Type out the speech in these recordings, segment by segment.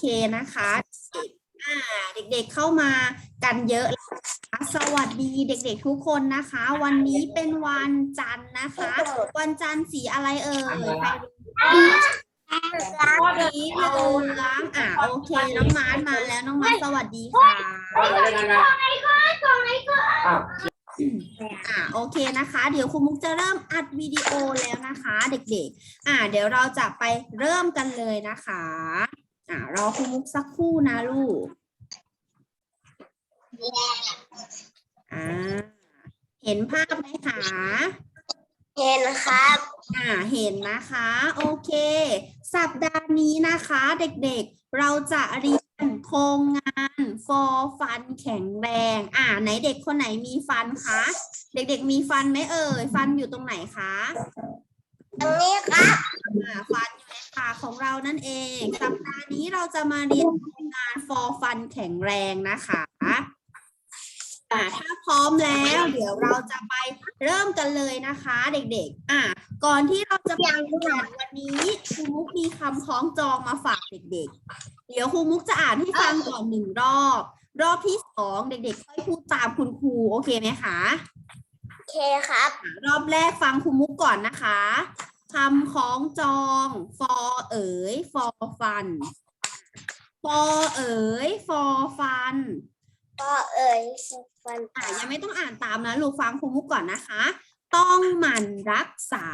เคนะคะอ่าเด็กๆเข้ามากันเยอะแล้วนะคะสวัสดีเด็กๆทุกคนนะคะ วันนี้เป็นวันจันทร์นะคะ วันจันทร์สีอะไรเอ่ยใครรู้สีเหลืองอ่าโอเคน้องมาร์ทมาแล้วน้องมาร์ทสวัสดีค่ะอ้าวอ่าโอเคนะคะ เดี๋ยวครูมุกจะเริ่มอัดวิดีโอแล้วนะคะ เด็กๆ อ่า เดี๋ยวเราจะไปเริ่มกันเลยนะคะ อ่ารอครูมุกสักครู่นะลูกอ่าเห็นภาพไหมคะเห็นครับ อ่า เห็นนะคะ โอเค สัปดาห์นี้นะคะ เด็กๆ เราจะเรียนโครงงาน for ฟันแข็งแรง อ่า ไหนเด็กคนไหนมีฟันคะ เด็กๆ มีฟันไหมเอ่ย ฟันอยู่ตรงไหนคะ ตรงนี้ครับ อ่า ฟันอยู่ใน ปากของเรานั่นเอง สัปดาห์นี้เราจะมาเรียนงาน for ฟันแข็งแรงนะคะอ่าถ้าพร้อมแล้ว เดี๋ยวเราจะไปเริ่มกันเลยนะคะ เด็กๆ อ่าก่อนที่เราจะไปเรียนวันนี้ครูมุกมีคำคล้องจองมาฝากเด็กๆ เดี๋ยวครูมุกจะอ่านให้ฟังก่อนหนึ่งรอบ รอบที่สองเด็กๆค่อยพูดตามคุณครูโอเคไหมคะโอเคครับ รอบแรกฟังครูมุกก่อนนะคะ คำของจอง for เอ๋ย for fun for เอ๋ย for fun ก็เอ่ยฟันอะยังไม่ต้องอ่านตามนะลูกฟังครูมุกก่อนนะคะ ต้องหมั่นรักษา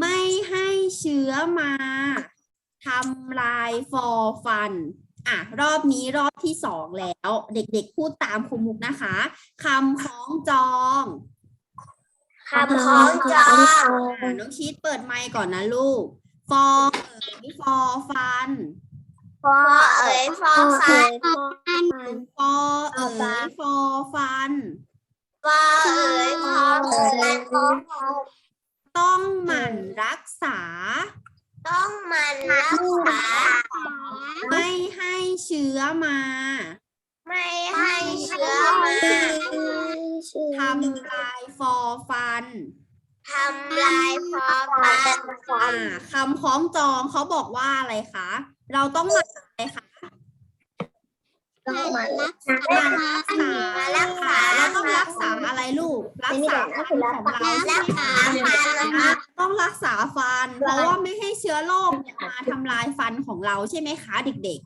ไม่ให้เชื้อมาทำลาย for fun อะ รอบนี้รอบที่สองแล้ว เด็กๆพูดตามครูมุกนะคะคำของจอง คำของจออ่าน้องชีตเปิดไมค์ก่อนนะลูก ฟองเอ๋ยฟอฟันฟอเอ่ยฟอฟัน ฟอเอ๋ยฟอฟันฟอเอ่ยฟอฟัน ต้องหมั่นรักษา ต้องมันรักษา ไม่ให้เชื้อมา ไม่ให้เชื้อมาทำลายฟอฟันทำลายฟอฟันอ่าคำคล้องจองเขาบอกว่าอะไรคะ เราต้องหมั่นอะไรคะต้องมันรักษาหมั่นรักษารักษาเราต้องรักษาอะไรลูก รักษาฟันของเราใช่รักไหมษาคะฟันนะคะต้องรักษาฟัน เพราะว่าไม่ให้เชื้อโรคเนี่ยมาทำลายฟันของเราใช่ไหมคะเด็ก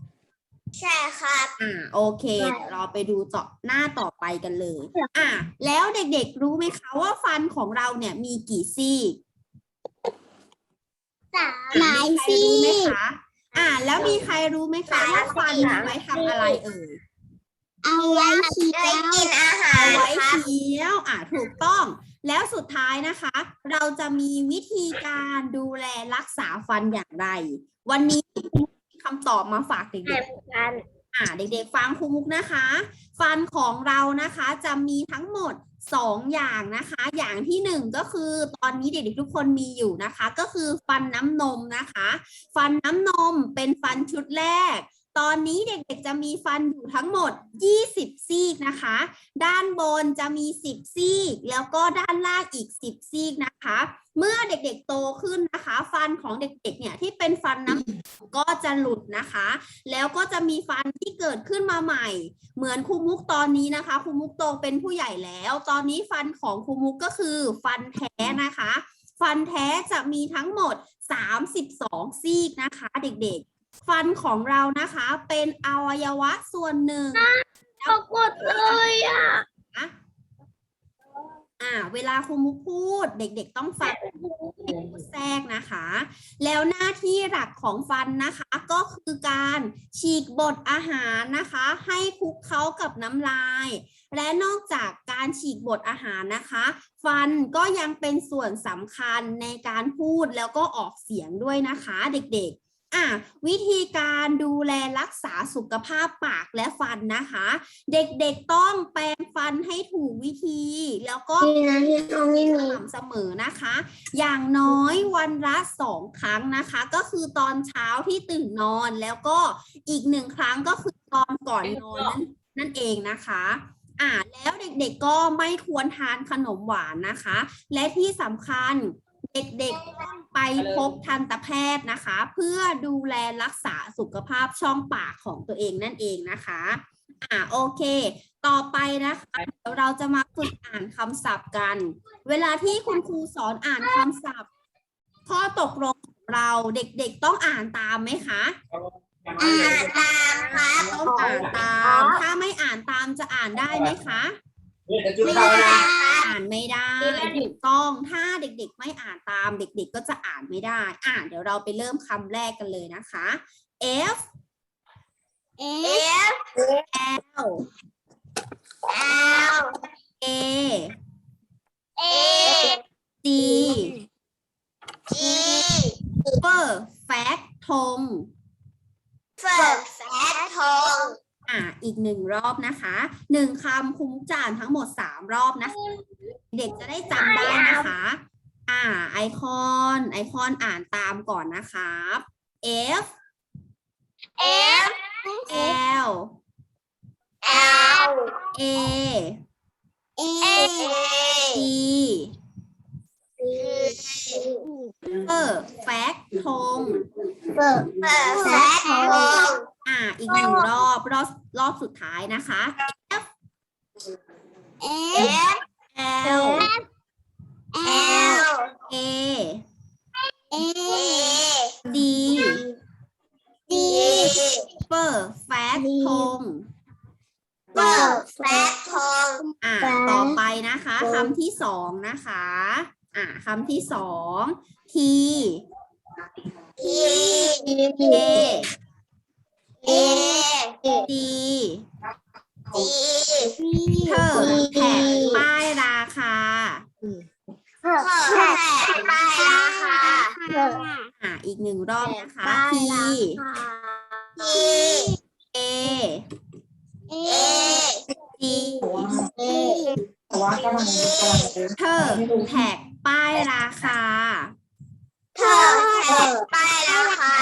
ใช่ครับๆอ่าโอเคเดี๋ยวเราไปดูต่อหน้าต่อไปกันเลย อ่าแล้วเด็กๆรู้ไหมคะว่าฟันของเราเนี่ยมีกี่ซี่หลายมีใครรู้ไหมคะ อ่า แล้วมีใครรู้ไหมคะว่าฟันเอาไว้ทำอะไรเอ่ย เอาไว้เคี้ยวกินอาหาเอารไว้ครับ เคี้ยว อ่าถูกต้อง แล้วสุดท้ายนะคะ เราจะมีวิธีการดูแลรักษาฟันอย่างไร วันนี้มี คำตอบมาฝากเด็กๆกันอ่าเด็กๆฟังครูมุกนะคะ ฟันของเรานะคะจะมีทั้งหมดสองอย่างนะคะ อย่างที่หนึ่งก็คือตอนนี้เด็กๆทุกคนมีอยู่นะคะ ก็คือฟันน้ำนมนะคะ ฟันน้ำนมเป็นฟันชุดแรก ตอนนี้เด็กๆจะมีฟันอยู่ทั้งหมด 20 ซี่นะคะ ด้านบนจะมี 10 ซี่ แล้วก็ด้านล่างอีก 10 ซี่นะคะ เมื่อเด็กๆโตขึ้นนะคะ ฟันของเด็กๆเนี่ยที่เป็นฟันน้ำก็จะหลุดนะคะ แล้วก็จะมีฟันที่เกิดขึ้นมาใหม่ เหมือนครูมุกตอนนี้นะคะครูมุกโตเป็นผู้ใหญ่แล้ว ตอนนี้ฟันของครูมุกก็คือฟันแท้นะคะฟันแท้จะมีทั้งหมด 32 ซี่นะคะ เด็กๆ ฟันของเรานะคะ เป็นอวัยวะส่วนหนึ่งปรากฏเลยอะนะอ่า เวลาครูมุกพูด เด็กๆต้องฟังพูดแทรกนะคะ แล้วหน้าที่หลักของฟันนะคะ ก็คือการฉีกบดอาหารนะคะ ให้คลุกเคล้ากับน้ำลาย และนอกจากการฉีกบดอาหารนะคะ ฟันก็ยังเป็นส่วนสำคัญในการพูดแล้วก็ออกเสียงด้วยนะคะ เด็กๆ อะวิธีการดูแลรักษาสุขภาพปากและฟันนะคะ เด็กๆต้องแปรงฟันให้ถูกวิธี แล้วก็นี่นะที่ตรงนี้สมีม่ำเสมอนะคะ อย่างน้อยวันละสองครั้งนะคะ ก็คือตอนเช้าที่ตื่นนอนแล้วก็อีกหนึ่งครั้งก็คือตอนก่อนนอนนั่นนั่นเองนะคะอ่าแล้วเด็กๆก็ไม่ควรทานขนมหวานนะคะ และที่สำคัญ เด็กๆต้องไปพบทันตแพทย์นะคะ เพื่อดูแลรักษาสุขภาพช่องปากของตัวเองนั่นเองนะคะอ่าโอเค ต่อไปนะคะเดี๋ยวเราจะมาฝึกอ่านคำศัพท์กัน เวลาที่คุณครูสอนอ่านคำศัพท์ ข้อตกลงของเราเด็กๆต้องอ่านตามไหมคะอ่านตามครับต้องอ่านตาม ถ้าไม่อ่านตามจะอ่านได้ไหมคะ ไม่ได้อ่านไม่ได้ถูกต้องถ้าเด็กๆ ไม่อ่านตามเด็ก ๆ ก็จะอ่านไม่ได้ อ่านเดี๋ยวเราไปเริ่มคำแรกกันเลยนะคะ F เอฟ L เอล A เอ D จี F Fact ธงเฟิร์แฟตทง อะอีกหนึ่งรอบนะคะหนึ่งคำคุ้มจานทั้งหมดสามรอบนะคะ เด็กจะได้จำได้นะคะ อ่า ไอคอนไอคอนอ่านตามก่อนนะครับ F เอฟ L เอล A เอ D ซีเออแฟกทงเฟิร์แฟตทงอ่า อีกหนึ่งรอบรอบรอบสุดท้ายนะคะ F เอฟ L เอล A เอ D ดีเปอร์แฟกทงเฟิร์แฟตทงอ่าแฟกต่อไปนะคะทงคำที่สองนะคะ อ่าคำที่สอง T ที A เอ D จีเธอแท็กป้ายราคาเฟิร์แฟตไปราคาอ่าอีกหนึ่งรอบนะคะ T ที A เอ D เอว่ากำลังกำลังเดินเธอแท็ก ป้ายราคา เธอแท็กไปราคา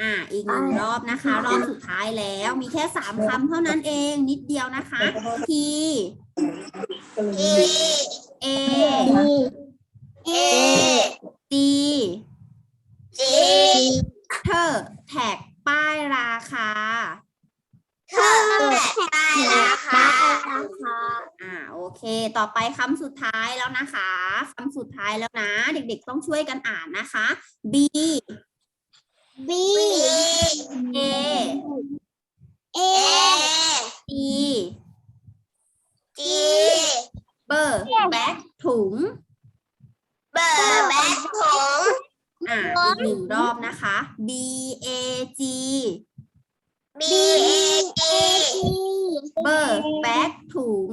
อ่า อีกหนึ่งรอบนะคะ รอบสุดท้ายแล้ว มีแค่สามคำเท่านั้นเอง นิดเดียวนะคะ T ที A เอ D จี เธอแท็กป้ายราคา เธอแท็กไปราคาอ่าโอเค ต่อไปคำสุดท้ายแล้วนะคะคำสุดท้ายแล้วนะ เด็กๆต้องช่วยกันอ่านนะคะ B บี A เอ D จีเบอร์แบ็กถุง เบอร์แบทถงอ่าอีกหนึ่งรอบนะคะ B A G บีเอจีเบอร์แบ็กถุง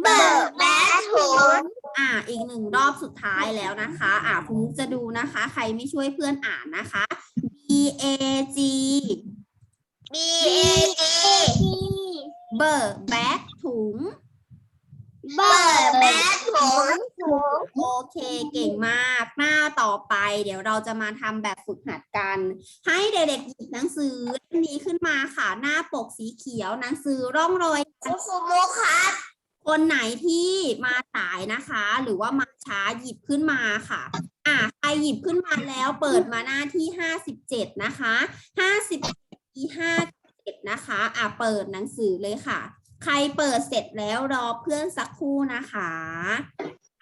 เบอร์แบทถงอ่า อีกหนึ่งรอบสุดท้ายแล้วนะคะ อ่าคุณมุกจะดูนะคะ ใครไม่ช่วยเพื่อนอ่านนะคะ B A G บีเอจีเบอร์แบ็กถุง เบอร์แบทโอเค เก่งมาก หน้าต่อไป เดี๋ยวเราจะมาทำแบบฝึกหัดกัน ให้เด็กๆหยิบหนังสือเล่มนี้ขึ้นมาค่ะ หน้าปกสีเขียว หนังสือร่องรอยคุณครูมุกครับคนไหนที่มาสายนะคะ หรือว่ามาช้าหยิบขึ้นมาค่ะ อ่าใครหยิบขึ้นมาแล้วเปิดมาหน้าที่ห้าสิบเจ็ดนะคะห้าสิบที่ห้าเจ็ดนะคะ อ่าเปิดหนังสือเลยค่ะ ใครเปิดเสร็จแล้วรอเพื่อนสักครู่นะคะ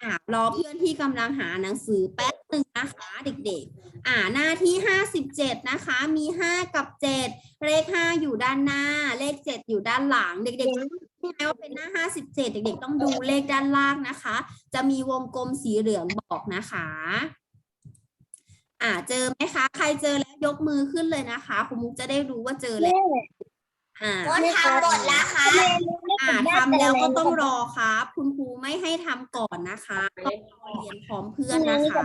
อ่ารอเพื่อนที่กำลังหาหนังสือแป๊บหนึ่งนะคะเด็กๆ อ่าหน้าที่ห้าสิบเจ็ดนะคะ มีห้ากับเจ็ดเลขห้าอยู่ด้านหน้า เลขเจ็ดอยู่ด้านหลัง เด็กๆใช่ว่าเป็นหน้า 57 เด็กๆ ต้องดูเลขด้านล่างนะคะ จะมีวงกลมสีเหลืองบอกนะคะ อ่าเจอไหมคะ ใครเจอแล้วยกมือขึ้นเลยนะคะคุณมุกจะได้รู้ว่าเจอแล้ว อ่าก็ทำหมดแล้วครับอ่าทำแล้วก็ต้องรอครับ คุณครูไม่ให้ทำก่อนนะคะต้องรอเรียนพร้อมเพื่อนนะคะ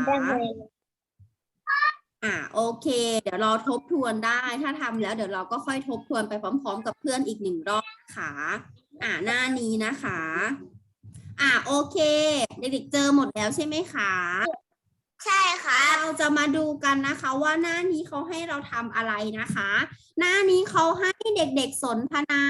อ่าโอเค เดี๋ยวเราทบทวนได้ ถ้าทำแล้วเดี๋ยวเราก็ค่อยทบทวนไปพร้อม ๆ กับเพื่อนอีกหนึ่งรอบนะคะอ่าหน้านี้นะคะ อ่าโอเค เด็กๆเจอหมดแล้วใช่ไหมคะ ใช่ครับเราจะมาดูกันนะคะว่าหน้านี้เขาให้เราทำอะไรนะคะ หน้านี้เขาให้เด็กๆสนทนา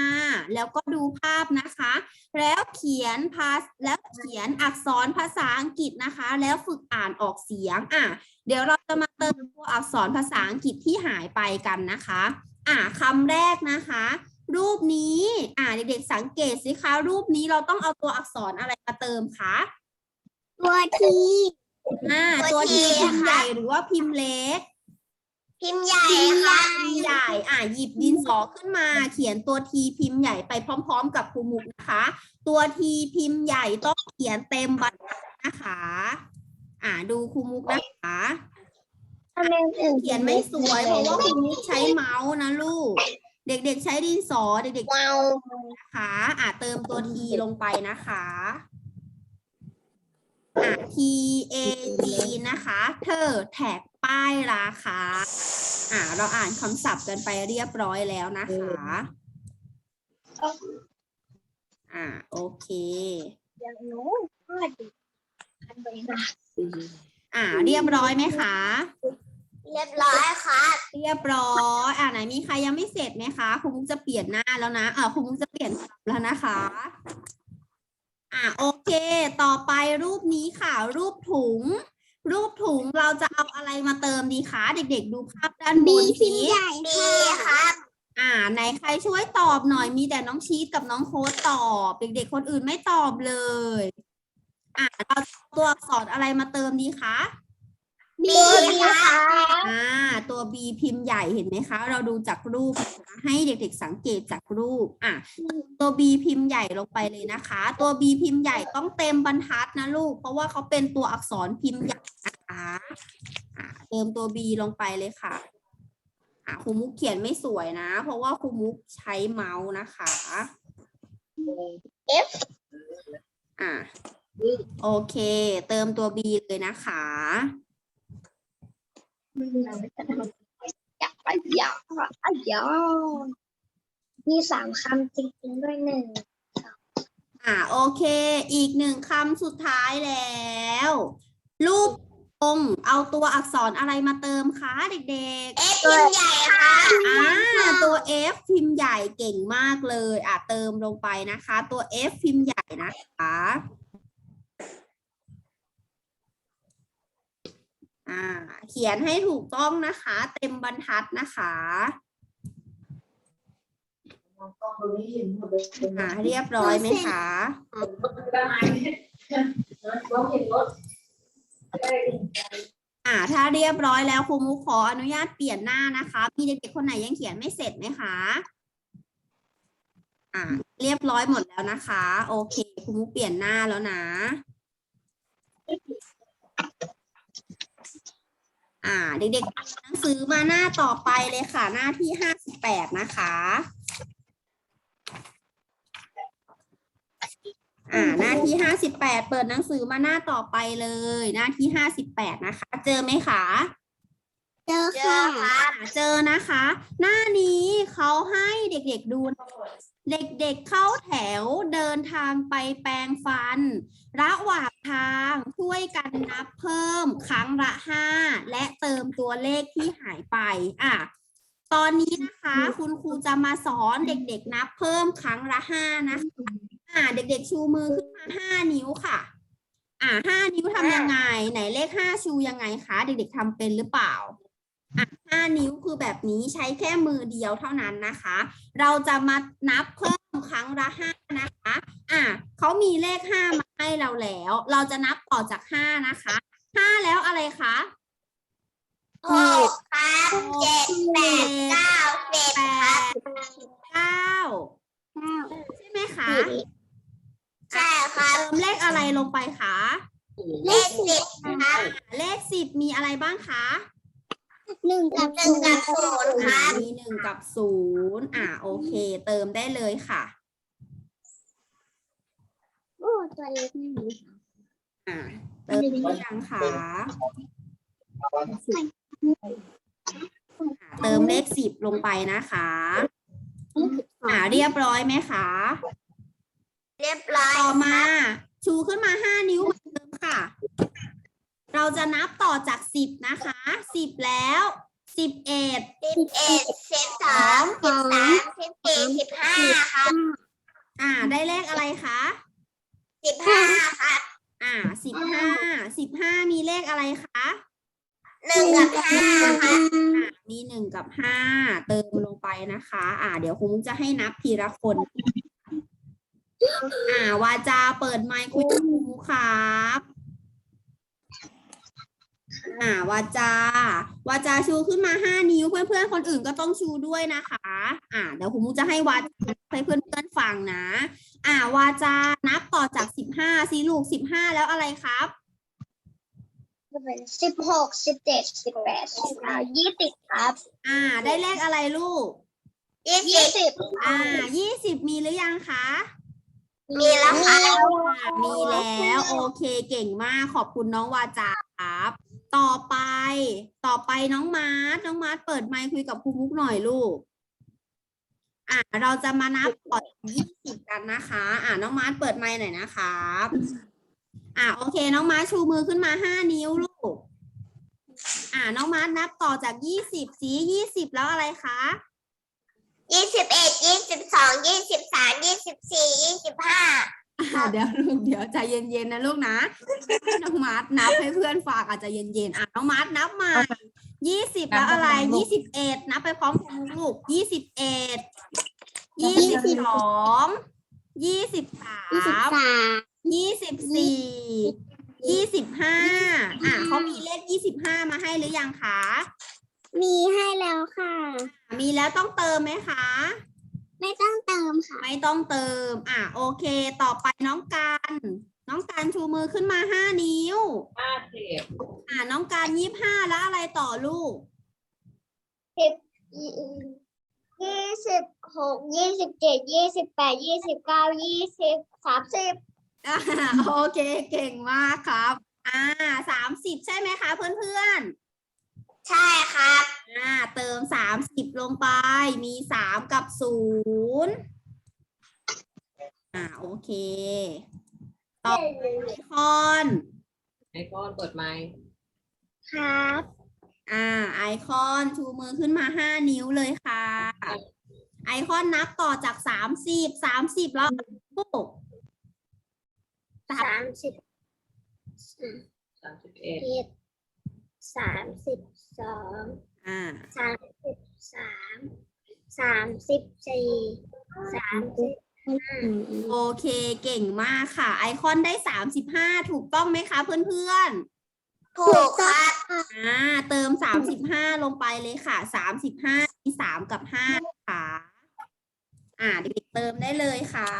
แล้วก็ดูภาพนะคะ แล้วเขียนภาษแล้วเขียนอักษรภาษาอังกฤษนะคะ แล้วฝึกอ่านออกเสียงอะเดี๋ยวเราจะมาเติมตัวอักษรภาษาอังกฤษที่หายไปกันนะคะ อะคำแรกนะคะ รูปนี้อะเด็กๆสังเกตสิคะรูปนี้เราต้องเอาตัวอักษรอะไรมาเติมคะตัวที อ่าตัวทีพิมพ์ใหญ่หรือว่าพิมพ์เล็ก พิมพ์ใหญ่ค่ะพิมพ์ใหญ่อะหยิบดินสอขึ้นมา เขียนตัวทีพิมพ์ใหญ่ไปพร้อม ๆ กับครูมุกนะคะ ตัวทีพิมพ์ใหญ่ต้องเขียนเต็มบรรทัดนะคะ อ่าดูครูมุกนะคะ ทำไมถึงเขียนไม่สวยเพราะว่าครูมุกใช้เมาส์นะลูก เด็กๆใช้ดินสอเด็กๆว้าวนะคะอะเติมตัว T ลงไปนะคะ อะ T A G นะคะ เธอแท็กป้ายราคา อะ เราอ่านคำศัพท์กันไปเรียบร้อยแล้วนะคะ อะ โอเค อย่างหนู้ก็ดีอันนี้นะอะ เรียบร้อยไหมคะ เรียบร้อยครับเรียบร้อยอะไหนมีใครยังไม่เสร็จไหมคะครูมุกจะเปลี่ยนหน้าแล้วนะ เออครูมุกจะเปลี่ยนคำแล้วนะคะ อะโอเค ต่อไปรูปนี้ค่ะ รูปถุง รูปถุงเราจะเอาอะไรมาเติมดีคะเด็ก ๆ ดูภาพด้านบนสิดีครับอ่าไหนใครช่วยตอบหน่อยมีแต่น้องชีตกับน้องโค้ดตอบเด็กๆคนอื่นไม่ตอบเลย อ่าเราจะเอาตัวอักษรอะไรมาเติมดีคะ ดีครับอ่าตัว B พิมพ์ใหญ่เห็นไหมคะ เราดูจากรูปนะคะให้เด็กๆสังเกตจากรูปอะตัว B พิมพ์ใหญ่ลงไปเลยนะคะ ตัว B พิมพ์ใหญ่ต้องเต็มบรรทัดนะลูก เพราะว่าเขาเป็นตัวอักษรพิมพ์ใหญ่นะคะอ่าเติมตัว B ลงไปเลยค่ะอ่าครูมุกเขียนไม่สวยนะ เพราะว่าครูมุกใช้เมาส์นะคะ F อ่าโอเค เติมตัว B เลยนะคะ อยากไปอยากไปอยากมีสามคำจริงๆด้วยหนึ่งอ่าโอเค อีกหนึ่งคำสุดท้ายแล้ว รูปองค์เอาตัวอักษรอะไรมาเติมคะเด็ก F พิมพ์ใหญ่ค่ะๆอ่าตัว F พิมพ์ใหญ่เก่งมากเลย อ่าเติมลงไปนะคะ ตัว F พิมพ์ใหญ่นะคะ อ่า เขียนให้ถูกต้องนะคะ เต็มบรรทัดนะคะอ่าเรียบร้อยไหมคะอ่า ถ้าเรียบร้อยแล้วครูมุกขออนุญาตเปลี่ยนหน้านะคะ มีเด็กๆคนไหนยังเขียนไม่เสร็จไหมคะอ่า เรียบร้อยหมดแล้วนะคะ โอเคครูมุกเปลี่ยนหน้าแล้วนะ อ่า เด็กๆอ่านหนังสือมาหน้าต่อไปเลยค่ะ หน้าที่ห้าสิบแปดนะคะ อ่า หน้าที่ห้าสิบแปดเปิดหนังสือมาหน้าต่อไปเลย หน้าที่ห้าสิบแปดนะคะ เจอไหมคะเจอเจค่ะอค่ะเจอนะคะ หน้านี้เขาให้เด็กๆดู เด็กๆเข้าแถวเดินทางไปแปรงฟัน ระหว่าง ทางช่วยกันนับเพิ่มครั้งละห้าและเติมตัวเลขที่หายไปอะตอนนี้นะคะ คุณครูจะมาสอนเด็กๆนับเพิ่มครั้งละห้านะคะอะเด็กๆชูมือขึ้นมาห้านิ้วค่ะ อะห้านิ้วทำยังไง ไหนเลขห้าชูยังไงคะเด็กๆทำเป็นหรือเปล่าอะห้านิ้วคือแบบนี้ใช้แค่มือเดียวเท่านั้นนะคะ เราจะมานับเพิ่มครั้งละห้านะคะ อะเขามีเลขห้ามา ให้เราแล้ว เราจะนับต่อจากห้านะคะห้าแล้วอะไรคะหกครับเจ็ดแปดเก้าสิบแปครับดเก้าใช่ไหมคะใช่ครับเติมเลขอะไรลงไปคะเลขสิบครับเลขสิบมีอะไรบ้างคะหนึ่งกับหนึ่งกับศูนย์คอะรับมีหนึ่งกับศูนย์อะโอเค เติมได้เลยค่ะโอ้ตัวเล็กนี่อะเติมหรือยังคะอะเติมเลขสิบลงไปนะคะอ่าเรียบร้อยไหมคะเรียบร้อยต่อมา ชูขึ้นมาห้านิ้วเหมือนเดิมค่ะ เราจะนับต่อจากสิบนะคะสิบแล้วสิบเอ็ดสิบเอ็ดสิบสองสิบสามสิบสี่สิบห้าครับอ่า ได้เลขอะไรคะ สิบห้าครับอ่าสิบห้าสิบห้ามีเลขอะไรคะหนึ่งกับห้าครับอ่ามีหนึ่งกับห้าเติมลงไปนะคะ อ่า เดี๋ยวครูมุกจะให้นับทีละคน อ่าวาจาเปิดไมค์คุยกับครูมุกครับ อ่าวาจาวาจาชูขึ้นมาห้านิ้วเพื่อนๆคนอื่นก็ต้องชูด้วยนะคะ อ่าเดี๋ยวครูมุกจะให้วาจาให้เพื่อนๆฟังนะ อ่าวาจานับต่อจากสิบห้าสิลูกสิบห้าแล้วอะไรครับสิบหกสิบเจ็ดสิบแปดสิบเก้ายี่สิบครับ อ่า ได้เลขอะไรลูกยี่สิบอ่ายี่สิบมีหรือยังคะมีแล้วครับอ่ามีแล้ว โอเคเก่งมากขอบคุณน้องวาจาครับ ต่อไป ต่อไปน้องมาร์ทน้องมาร์ทเปิดไมค์คุยกับครูมุกหน่อยลูก อ่าเราจะมานับต่อยี่สิบกันนะคะ อ่าน้องมาร์ทเปิดไมค์หน่อยนะครับอ่าโอเค น้องมาร์ทชูมือขึ้นมาห้านิ้วลูก อ่าน้องมาร์ทนับต่อจากยี่สิบสียี่สิบแล้วอะไรคะยี่สิบเอ็ดยี่สิบสองยี่สิบสามยี่สิบสี่ยี่สิบห้า อ่าเดี๋ยวลูกเดี๋ยวใจเย็นๆนะลูกนะให้น้องมาร์ทนับให้เพื่อนฝากอาจจะเย็นๆอะน้องมาร์ทนับมายี่สิบแล้วอะไรยี่สิบเอ็ดนับไปพร้อมกันลูกยี่สิบเอ็ดยี่สิบสองยี่สิบสามยี่สิบสี่ยี่สิบห้าอะเขามีเลขยี่สิบห้ามาให้หรือยังคะมีให้แล้วค่ะ มีแล้วต้องเติมไหมคะ ไม่ต้องเติมค่ะ ไม่ต้องเติม อะโอเค ต่อไปน้องการ น้องการชูมือขึ้นมาห้านิ้ว ห้าสิบอะน้องการยี่ห้าแล้วอะไรต่อลูกยี่สิบหกยี่สิบเจ็ดยี่สิบแปดยี่สิบเก้ายี่สิบสามสิบอ่าโอเคเก่งมากครับ อ่าสามสิบใช่ไหมคะเพื่อน ใช่ครับๆอ่าเติมสามสิบลงไป มีสามกับศูนย์อ่าโอเค ต่อไปคอน ไอคอนเปิดไมค์ครับ อ่า ไอคอนชูมือขึ้นมาห้านิ้วเลยค่ะ ไอคอนนับต่อจากสามสิบสามสิบแล้วลูกสามสิบสามสิบเอ็ดเอ็ด สามสิบสองอ่าสามสิบสามสามสิบสี่สามสิบห้าโอเคเก่งมากค่ะ ไอคอนได้สามสิบห้าถูกต้องไหมคะเพื่อนถูกครับๆอ่าเติมสามสิบห้าลงไปเลยค่ะสามสิบห้ามีสามกับห้าค่ะ อ่าเด็กๆเติมได้เลยค่ะ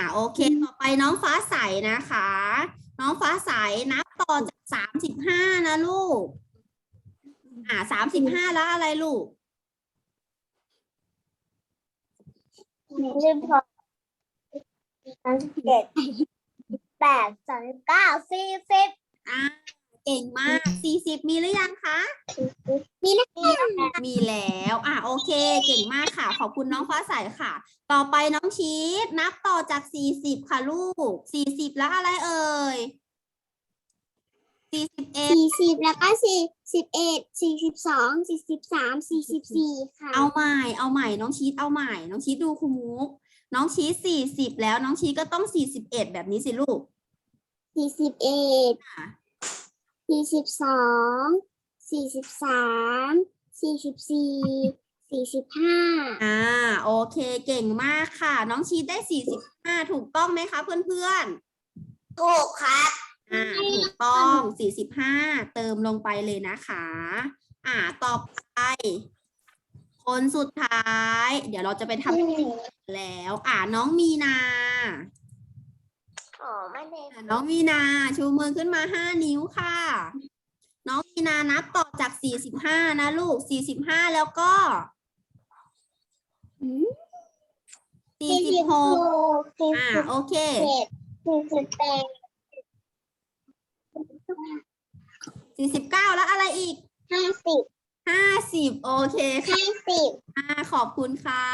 อ่าโอเค ต่อไปน้องฟ้าใสนะคะ น้องฟ้าใสนับต่อจากสามสิบห้านะลูก อ่าสามสิบห้าแล้วอะไรลูกสิบหกสามสิบเจ็ดแปดสามสิบเก้าสี่สิบอ่าเก่งมากสี่สิบมีหรือยังคะ มีแล้วมีแล้ว อะโอเค เก่งมากค่ะ ขอบคุณน้องฟ้าใสค่ะ ต่อไปน้องชีสนับต่อจากสี่สิบค่ะลูกสี่สิบแล้วอะไรเอ่ย สี่สิบเอ็ดสี่สิบแล้วก็สี่สิบเอ็ดสี่สิบสองสี่สิบสามสี่สิบสี่ค่ะเอาใหม่ เอาใหม่ น้องชีสเอาใหม่ น้องชีสดูครูมุก น้องชีสสี่สิบแล้วน้องชีสก็ต้องสี่สิบเอ็ดแบบนี้สิลูก สี่สิบเอ็ดอะ สี่สิบสอง สี่สิบสาม สี่สิบสี่ สี่สิบห้า อ่าโอเคเก่งมากค่ะ น้องชีสได้สี่สิบห้าถูกต้องไหมคะเพื่อนๆถูกครับอ่าถูกต้องสี่สิบห้าเติมลงไปเลยนะคะ อ่าต่อไป คนสุดท้าย เดี๋ยวเราจะไปทำ แล้ว อ่าน้องมีนา อ๋อไม่ได้อ่าน้องมีนาชูมือขึ้นมาห้านิ้วค่ะ น้องมีนานับต่อจากสี่สิบห้านะลูกสี่สิบห้าแล้วก็สี่สิบหกสี่อ่าสิบโอเคเจ็ดสี่สิบแปดสี่สิบเก้าแล้วอะไรอีกห้าสิบ ห้าสิบโอเคค่ะห้าสิบอ่าขอบคุณค่ะ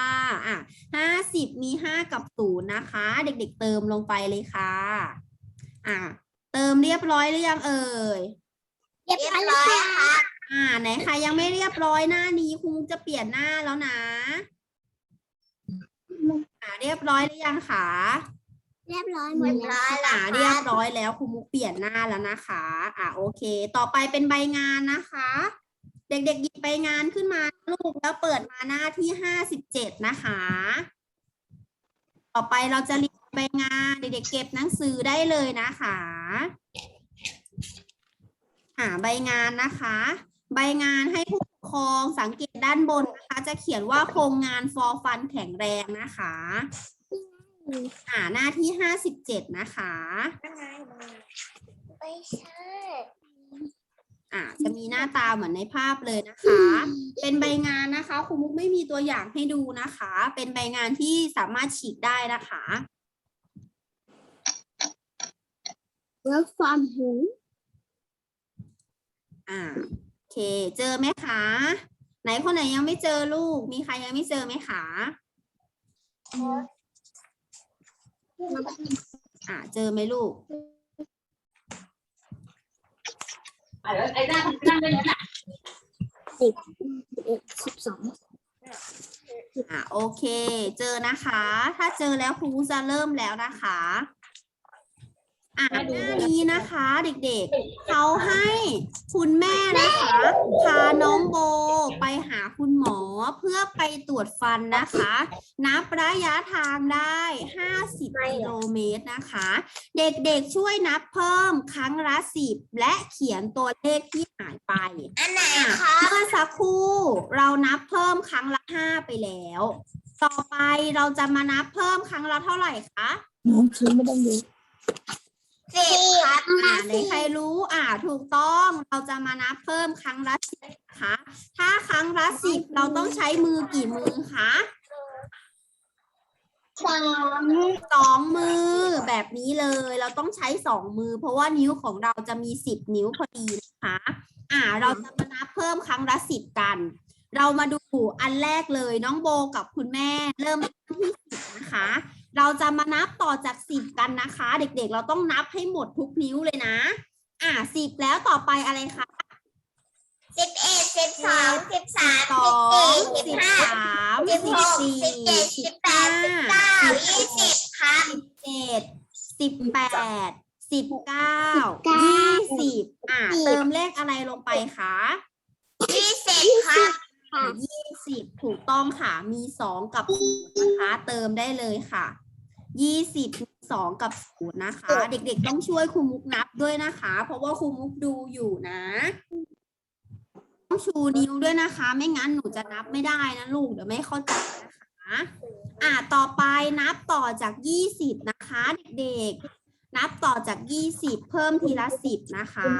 อะห้าสิบมีห้ากับศูนย์นะคะ เด็กๆเติมลงไปเลยค่ะอะเติมเรียบร้อยหรือยังเอ่ยเรียบร้อยค่ะอ่าไหนใครยังไม่เรียบร้อยหน้านี้ครูมุกจะเปลี่ยนหน้าแล้วนะอ่าเรียบร้อยหรือยังคะเรียบร้อยหมดแล้วอ่าเรียบร้อยแล้วครูมุกเปลี่ยนหน้าแล้วนะคะ อ่าโอเค ต่อไปเป็นใบงานนะคะ เด็กๆหยิบใบงานขึ้นมาลูกแล้วเปิดมาหน้าที่ห้าสิบเจ็ดนะคะ ต่อไปเราจะเรียนใบงานเด็กๆเก็บหนังสือได้เลยนะคะอ่าใบงานนะคะ ใบงานให้ผู้ปกครองสังเกตด้านบนนะคะ จะเขียนว่าโครงงาน for fun แข็งแรงนะคะอ่าหน้าที่ห้าสิบเจ็ดนะคะไม่ใช่ อ่าจะมีหน้าตาเหมือนในภาพเลยนะคะ เป็นใบงานนะคะครูมุกไม่มีตัวอย่างให้ดูนะคะ เป็นใบงานที่สามารถฉีกได้นะคะแล้วความหูอ่าโอเค เจอไหมคะ ไหนคนไหนยังไม่เจอลูก มีใครยังไม่เจอไหมคะอ่าเจอไหมลูก อะแล้ว ไอ้นั่งนั่งได้ยังไงสิบเอ็ดสิบสองอะโอเค เจอนะคะ ถ้าเจอแล้วครูจะเริ่มแล้วนะคะ อ่าหน้านี้นะคะเด็กๆ เขาให้คุณแม่นะคะพาน้องโบไปหาคุณหมอเพื่อไปตรวจฟันนะคะ นับระยะทางได้ 50กิโลเมตรนะคะ เด็กๆช่วยนับเพิ่มครั้งละ 10 และเขียนตัวเลขที่หายไป อันไหนอะคะเมื่อสักครู่เรานับเพิ่มครั้งละห้าไปแล้ว ต่อไปเราจะมานับเพิ่มครั้งละเท่าไหร่คะน้องชี้ไม่ต้องดู สิบครับอ่าไหนใครรู้ อ่า ถูกต้อง เราจะมานับเพิ่มครั้งละสิบนะคะ ถ้าครั้งละสิบเราต้องใช้มือกี่มือคะสามสองมือแบบนี้เลย เราต้องใช้สองมือ เพราะว่านิ้วของเราจะมีสิบนิ้วพอดีนะคะ อ่า เราจะมานับเพิ่มครั้งละสิบกัน เรามาดูอันแรกเลยน้องโบกับคุณแม่ เริ่มที่สิบนะคะ เราจะมานับต่อจากสิบกันนะคะ เด็กๆ เราต้องนับให้หมดทุกนิ้วเลยนะ อ่าสิบแล้วต่อไปอะไรคะสิบเอ็ดสิบสองสิบสามสสิอบงสี่สิสิบบห้าสามสิสิบบหกสี่สิบเจ็ดสิสิบบแปห้าดสิบเก้ายี่สิบครับเจ็ดสิบแปดสิบเก้าเก้ายี่สิบอ่าสิบเติมเลขอะไรลงไปคะยี่สิบครับยี่สิบถูกต้องค่ะ มีสองกับศูนย์นะคะ เติมได้เลยค่ะ ยี่สิบสองกับศูนย์นะคะ เด็กๆต้องช่วยครูมุกนับด้วยนะคะ เพราะว่าครูมุกดูอยู่นะ ต้องชูนิ้วด้วยนะคะ ไม่งั้นหนูจะนับไม่ได้นะลูกเดี๋ยวไม่เข้าใจนะคะอ่าต่อไปนับต่อจากยี่สิบนะคะ เด็กๆนับต่อจากยี่สิบเพิ่มทีละสิบนะคะ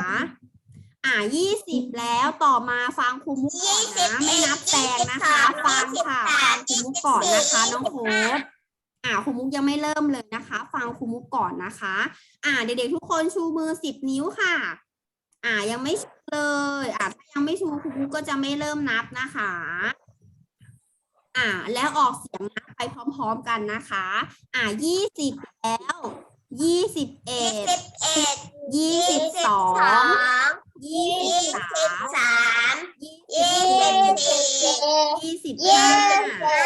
อ่ายี่สิบแล้วต่อมาฟังครูมุกก่อนนะไม่นับแตงนะคะ ฟังค่ะฟังครูมุกก่อนนะคะน้องโค้ด อ่าครูมุกยังไม่เริ่มเลยนะคะ ฟังครูมุกก่อนนะคะ อ่าเด็กๆทุกคนชูมือสิบนิ้วค่ะ อ่ายังไม่ชูเลยอ่าถ้ายังไม่ชูครูมุกก็จะไม่เริ่มนับนะคะ อ่าแล้วออกเสียงนับไปพร้อมๆกันนะคะ อ่ายี่สิบแล้วยี่สิบเอ็ยี่ดสิบเอ็ดยี่สิบสองงยี่ยี่สิบสิบสามสามยี่ยี่สิบสิบสี่ยี่ยี่สิบสิบห้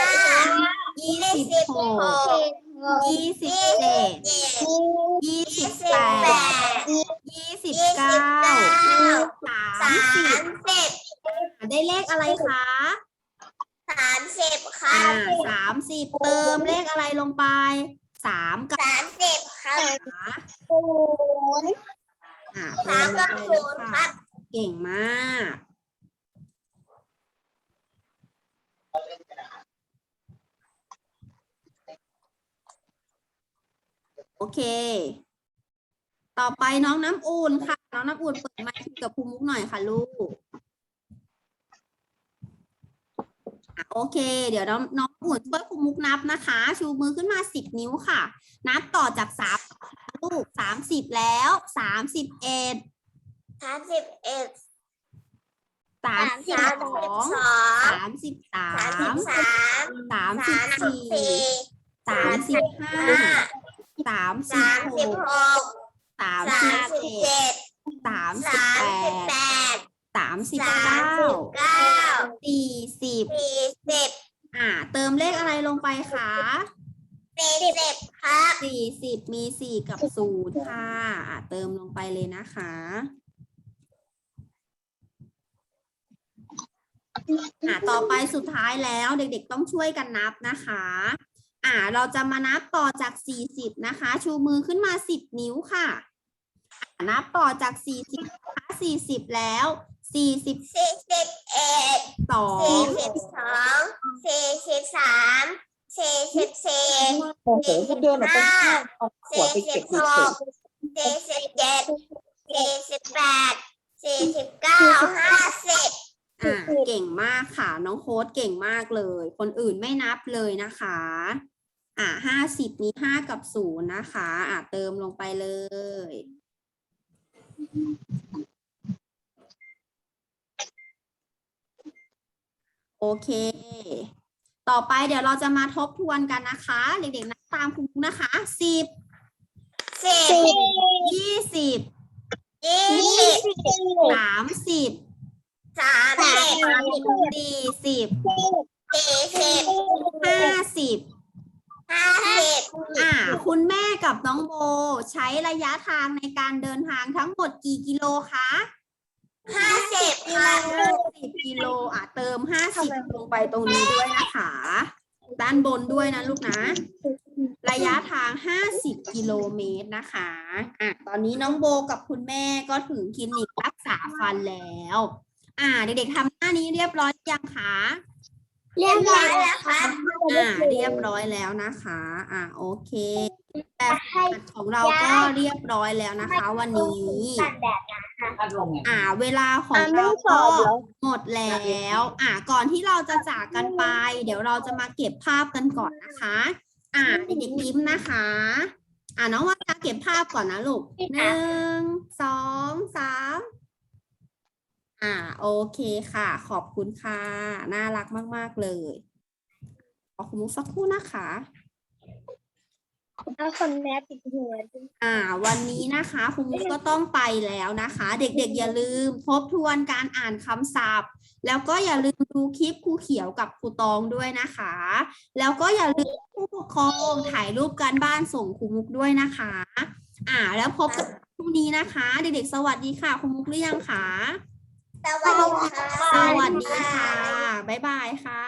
า ยี่ยี่สิสิบบหหกกยี่สิบเจ็ดยี่สิบยี่สิบแปแปดดยี่สิบยี่สิบเก้าเก้าสามสาสิบมสิบได้เลขอะไรคะสามสิบคอ่ารับสามสิบเติมเลขอะไรลงไปสามกับสามสิบครับขาศูนย์อ่าสามเติกับมลศูงนย์ไปครัค่ะบเก่งมาก โอเค ต่อไปน้องน้ำอุ่นค่ะ น้องน้ำอุ่นเปิดไมค์คุยกับครูมุกหน่อยค่ะลูกอะโอเค เดี๋ยวน้องน้องอุ่นช่วยครูมุกนับนะคะ ชูมือขึ้นมาสิบนิ้วค่ะ นับต่อจากสามลูกสามสิบแล้วสามสิบเอ็ดสามสิบเอ็ดสามสิบสองสามสิบสามสามสามสิบสี่สามสิบห้า สามสิบสามหสิบกหกสามสาสิบมสิบเจ็ดเจ็ดสามสิบสามแปสิบแปดดสามสิบสามเก้าสิบเก้าสี่สิบสี่สิบอ่า เติมเลขอะไรลงไปคะสี่สิบครับสี่สิบมีสี่กับศูนย์ค่ะอ่าเติมลงไปเลยนะคะ อ่าต่อไปสุดท้ายแล้วเด็กๆต้องช่วยกันนับนะคะ อ่า เราจะมานับต่อจากสี่สิบนะคะ ชูมือขึ้นมาสิบนิ้วค่ะอ่านับต่อจากสี่สิบนะคะสี่สิบแล้วสี่สิบสี่สิบเอ็ดสองสี่สิบสองสี่สิบสามสี่สิบสี่โอ้โหก็เดินออกไปข้างเอาขวดไปเก็บเฉยสี่สิบเจ็ดสี่สิบแปดสี่สิบเก้าห้าสิบอ่าเก่งมากค่ะ น้องโค้ดเก่งมากเลย คนอื่นไม่นับเลยนะคะ อ่าห้าสิบมีห้ากับศูนย์นะคะ อ่าเติมลงไปเลย โอเค ต่อไปเดี๋ยวเราจะมาทบทวนกันนะคะ เด็กๆนับตามคุณครูนะคะสิบสิบยี่สิบยี่สิบสามสิบสามสิบสี่สิบสี่สิบห้าสิบ ห้าสิบอ่า คุณแม่กับน้องโบ ใช้ระยะทางในการเดินทางทั้งหมดกี่กิโลคะห้าสิบค่ะสิบกิโลอะเติมห้าสิบลงไปตรงนี้ด้วยนะคะ ด้านบนด้วยนะลูกนะ ระยะทางห้าสิบกิโลเมตรนะคะอะตอนนี้น้องโบกับคุณแม่ก็ถึงคลินิกรักษาฟันแล้ว อ่า เด็กๆทำหน้านี้เรียบร้อยหรือยังคะ เรียบร้อยแล้วครับอ่าเรียบร้อยแล้วนะคะ อ่าโอเคแบบฝึกหัดของเราก็เรียบร้อยแล้วนะคะ วันนี้ๆพัดลมไงอ่า เวลาของเราก็หมดแล้ว อ่าก่อนที่เราจะจากกันไป เดี๋ยวเราจะมาเก็บภาพกันก่อนนะคะ อ่าเด็กๆยิ้มนะคะ อ่าน้องว่าจะเก็บภาพก่อนนะลูกหนึ่งสองสาม อ่าโอเคค่ะ ขอบคุณค่ะ น่ารักมาก ๆ เลยขอคุณมุกสักครู่นะคะเอาคนแม่ปิดหัวดูอ่า วันนี้นะคะคุณมุกก็ต้องไปแล้วนะคะ เด็กๆ อย่าลืมทบทวนการอ่านคำศัพท์ แล้วก็อย่าลืมดูคลิปครูเขียวกับครูตองด้วยนะคะ แล้วก็อย่าลืมผู้ปกครองถ่ายรูปการบ้านส่งครูมุกด้วยนะคะ อ่า แล้วพบกันพรุ่งนี้นะคะ เด็กๆ สวัสดีค่ะครูมุกหรือยังคะ สวัสดีค่ะ สวัสดีค่ะ บ๊ายบายค่ะ